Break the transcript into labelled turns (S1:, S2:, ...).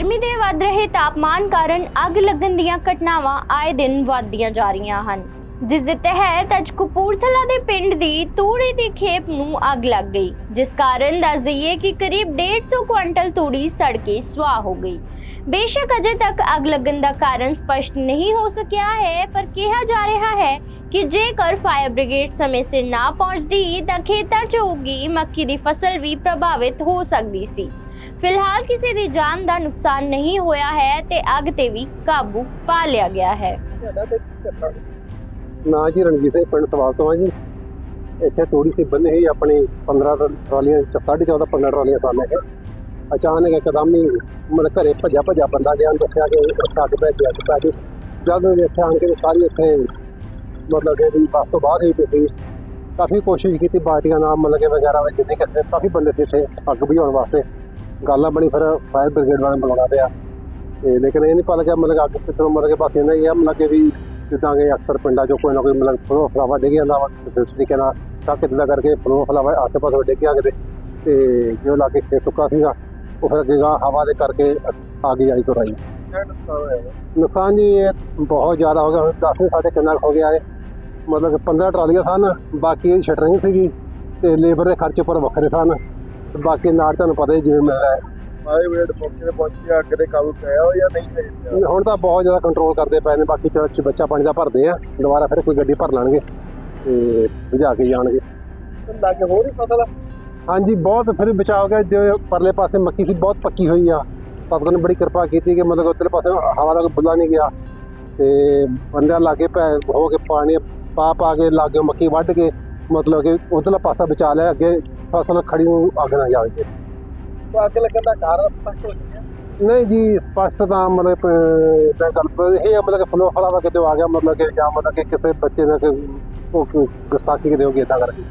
S1: ਵੱਧ ਰਹੇ ਤਾਪਮਾਨ ਕਾਰਨ ਅੱਗ ਲੱਗਣ ਦੀਆਂ ਘਟਨਾਵਾਂ ਆਏ ਦਿਨ ਵੱਧਦੀਆਂ ਜਾ ਰਹੀਆਂ ਹਨ। ਜਿਸ ਦੇ ਤਹਿਤ ਅੱਜ ਕਪੂਰਥਲਾ ਦੇ ਪਿੰਡ ਦੀ ਤੂੜੀ ਦੀ ਖੇਪ ਨੂੰ ਅੱਗ ਲੱਗ ਗਈ, ਜਿਸ ਕਾਰਨ ਦੱਸ ਦਈਏ ਕਿ ਕਰੀਬ 150 ਕੁਇੰਟਲ ਤੂੜੀ ਸੜ ਕੇ ਸੁਆਹ ਹੋ ਗਈ। ਬੇਸ਼ੱਕ ਅਜੇ ਤੱਕ ਅੱਗ ਲੱਗਣ ਦਾ ਕਾਰਨ ਸਪਸ਼ਟ ਨਹੀਂ ਹੋ ਸਕਿਆ ਹੈ, ਪਰ ਕਿਹਾ ਜਾ ਰਿਹਾ ਹੈ ਕਿ ਜੇਕਰ ਫਾਇਰ ਬ੍ਰਿਗੇਡ ਸਮੇਂ ਸਿਰ ਨਾ ਪਹੁੰਚਦੀ, ਤਾਂ ਖੇਤਾਂ 'ਚ ਉਗੀ ਮੱਕੀ ਦੀ ਫਸਲ ਵੀ ਪ੍ਰਭਾਵਿਤ ਹੋ ਸਕਦੀ ਸੀ। ਫਿਲਹਾਲ ਕਿਸੇ ਦੀ ਜਾਨ ਦਾ ਨੁਕਸਾਨ ਨਹੀਂ ਹੋਇਆ ਹੈ ਤੇ ਅੱਗ ਤੇ ਵੀ ਕਾਬੂ ਪਾ ਲਿਆ ਗਿਆ ਹੈ।
S2: ਨਾ ਜੀ, ਰਣਜੀਤ ਸਿੰਘ ਪਿੰਡ ਸਵਾਲ ਤੋਂ ਆ ਜੀ। ਇੱਥੇ ਥੋੜੀ ਸੀ ਬੰਨੇ ਹੀ ਆਪਣੀ 15 ਟਰਾਲੀਆਂ ਚ- ਸਾਢੇ 14 15 ਟਰਾਲੀਆਂ ਸਾਹਮਣੇ ਹੈ ਅਚਾਨਕ ਇੱਕਦਮ ਹੀ ਮਤਲਬ ਘਰੇ ਭੱਜਾ ਭੱਜਾ ਬੰਦਾ ਗਿਆ ਦੱਸਿਆ ਕਿ ਅੱਗ ਪੈ ਗਈ, ਅੱਗ ਪੈ ਗਈ। ਜਦ ਇੱਥੇ ਆਣ ਕੇ ਸਾਰੀ ਇੱਥੇ ਮਤਲਬ ਕਿ ਵੀ ਬੱਸ ਤੋਂ ਬਾਹਰ ਹੀ ਪਈ ਸੀ ਕਾਫੀ ਕੋਸ਼ਿਸ਼ ਕੀਤੀ ਬਾਟੀਆਂ ਨਾਲ ਮਤਲਬ ਕਿ ਵਗੈਰਾ ਵਿੱਚ ਜਿੰਨੇ ਕਿਤੇ ਕਾਫੀ ਬੰਦੇ ਸੀ ਇੱਥੇ ਅੱਗ ਬੁਝਾਉਣ ਵਾਸਤੇ। ਗੱਲ ਬਣੀ ਫਿਰ ਫਾਇਰ ਬ੍ਰਿਗੇਡ ਵਾਲਿਆਂ ਨੂੰ ਬੁਲਾਉਣਾ ਪਿਆ। ਤੇ ਲੇਕਿਨ ਇਹ ਨਹੀਂ ਪਤਾ ਲੱਗਿਆ ਮਤਲਬ ਅੱਗ ਪਿੱਛੋਂ ਮਤਲਬ ਕਿ ਬਸ ਇਹਨਾਂ ਹੀ ਆ ਮਤਲਬ ਕਿ ਵੀ ਜਿੱਦਾਂ ਕਿ ਅਕਸਰ ਪਿੰਡਾਂ 'ਚੋਂ ਕੋਈ ਨਾ ਕੋਈ ਮਤਲਬ ਫਲੋ ਫਲਾਵਾ ਡਿੱਗ ਜਾਂਦਾ ਵਾ ਤੇ ਇਸ ਤਰੀਕੇ ਨਾਲ ਟੱਕ ਇਦਾਂ ਕਰਕੇ ਫਲੋ ਫਲਾਵਾ ਆਸੇ ਪਾਸੇ ਡਿੱਗ ਗਿਆ ਕਿਤੇ। ਤੇ ਜੋ ਲਾਗੇ ਖੇ ਸੁੱਕਾ ਸੀਗਾ ਉਹ ਫਿਰ ਅੱਗੇ ਗਾਂਹ ਹਵਾ ਦੇ ਕਰਕੇ ਗਈ ਆਈ ਤੁਰਾਈ ਨੁਕਸਾਨ ਜੀ ਇਹ ਬਹੁਤ ਜ਼ਿਆਦਾ ਹੋ ਗਿਆ। ਹੁਣ ਦੱਸ ਨਹੀਂ ਸਾਡੇ ਕਿੰਨਾ ਹੋ ਗਿਆ ਹੈ ਮਤਲਬ ਕਿ 15 ਟਰਾਲੀਆਂ ਸਨ ਬਾਕੀ ਸ਼ਟਰਿੰਗ ਸੀਗੀ ਤੇ ਲੇਬਰ ਦੇ ਖਰਚੇ ਪਰ ਵੱਖਰੇ ਸਨ। ਤੇ ਬਾਕੀ ਨਾਲ ਤੁਹਾਨੂੰ ਪਤਾ ਹੀ ਜਿਵੇਂ ਰਿਹਾ ਹੈ।
S3: ਮੌਕੇ ਤੇ ਪਹੁੰਚ ਕੇ ਅੱਗ ਦੇ ਕਾਬੂ ਪਾਇਆ ਹੋ ਜਾਂ ਨਹੀਂ ਪਾਇਆ
S2: ਹੁਣ ਤਾਂ ਬਹੁਤ ਜ਼ਿਆਦਾ ਕੰਟਰੋਲ ਕਰਦੇ ਪਏ ਨੇ ਬਾਕੀ ਚਲੋ ਬੱਚਾ ਪਾਣੀ ਦਾ ਭਰਦੇ ਆ ਦੁਬਾਰਾ ਫਿਰ ਕੋਈ ਗੱਡੀ ਭਰ ਲੈਣਗੇ ਤੇ ਬੁਝਾ ਕੇ ਜਾਣਗੇ।
S3: ਲੱਗੇ ਹੋਰ ਹੀ ਫਸਲ
S2: ਹਾਂਜੀ ਬਹੁਤ ਫਿਰ ਬਚਾਅ ਹੋ ਗਿਆ ਜੋ ਪਰਲੇ ਪਾਸੇ ਮੱਕੀ ਸੀ ਬਹੁਤ ਪੱਕੀ ਹੋਈ ਆ। ਸਤਿਗੁਰ ਨੇ ਬੜੀ ਕਿਰਪਾ ਕੀਤੀ ਕਿ ਮਤਲਬ ਉੱਧਰਲੇ ਪਾਸੇ ਹਵਾ ਦਾ ਕੋਈ ਬੁੱਲਾ ਨਹੀਂ ਗਿਆ। ਤੇ ਬੰਦਿਆਂ ਲਾਗੇ ਪੈ ਹੋ ਕੇ ਪਾਣੀ ਪਾ ਪਾ ਕੇ ਲਾਗੇ ਮੱਕੀ ਵੱਢ ਕੇ ਮਤਲਬ ਕਿ ਉਧਰਲਾ ਪਾਸਾ ਬਚਾ ਲਿਆ ਅੱਗੇ ਫਸਲ ਖੜੀ ਨੂੰ ਅੱਗ ਨਾ ਜਾਵੇ
S3: ਤਾਂ ਅੱਗ ਲੱਗਣ ਦਾ ਕਾਰਨ ਸਪਸ਼ਟ ਹੋ ਗਿਆ।
S2: ਨਹੀਂ ਜੀ ਸਪਸ਼ਟ ਤਾਂ ਮਤਲਬ ਤਾਂ ਗੱਲ ਇਹ ਮਤਲਬ ਕਿ ਫਲੋ ਫਲਾਵਾ ਕਿਤੇ ਆ ਗਿਆ ਮਤਲਬ ਕਿ ਜਾਂ ਮਤਲਬ ਕਿ ਕਿਸੇ ਬੱਚੇ ਨੇ ਕਿ ਉਹ ਗੁਸਤਾਖੀ ਕਿਤੇ ਹੋ ਗਈ ਇਦਾਂ ਕਰਕੇ।